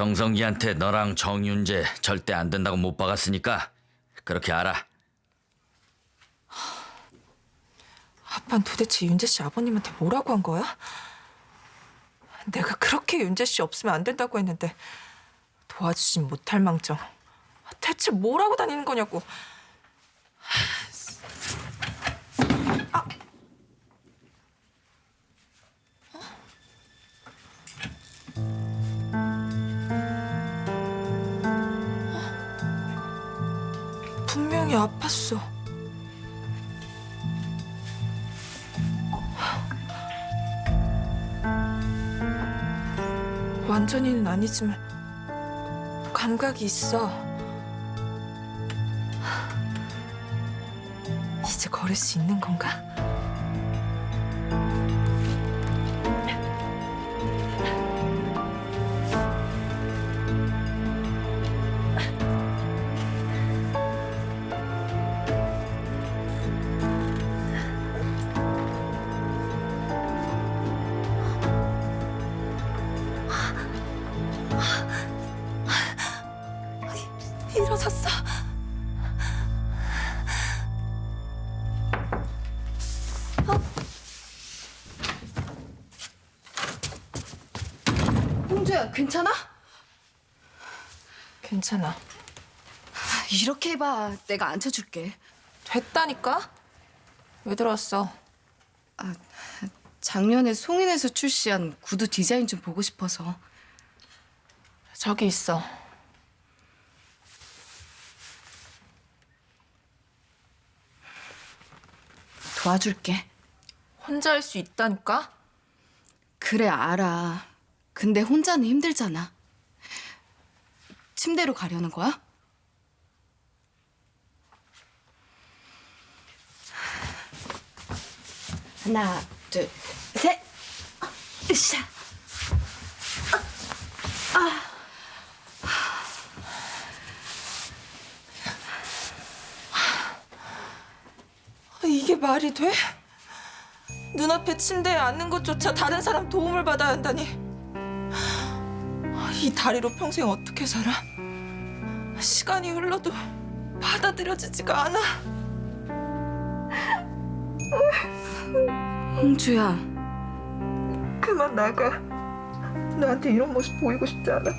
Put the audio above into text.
정성기한테 너랑 정윤재 절대 안 된다고 못 박았으니까 그렇게 알아. 아빠는 도대체 윤재 씨 아버님한테 뭐라고 한 거야? 내가 그렇게 윤재 씨 없으면 안 된다고 했는데 도와주진 못할 망정. 대체 뭐라고 다니는 거냐고. 분명히 아팠어. 완전히는 아니지만 감각이 있어. 이제 걸을 수 있는 건가? 일어섰어. 홍주야 괜찮아? 괜찮아. 이렇게 해봐 내가 앉혀줄게 됐다니까? 왜 들어왔어? 작년에 송인에서 출시한 구두 디자인 좀 보고 싶어서 저기 있어. 도와줄게. 혼자 할 수 있다니까? 그래 알아. 근데 혼자는 힘들잖아. 침대로 가려는 거야? 하나 둘 셋. 으쌰 아, 이게 말이 돼? 눈앞에 침대에 앉는 것조차 다른 사람 도움을 받아야 한다니. 아, 이 다리로 평생 어떻게 살아? 시간이 흘러도 받아들여지지가 않아. 홍주야 그만 나가. 나한테 이런 모습 보이고 싶지 않아.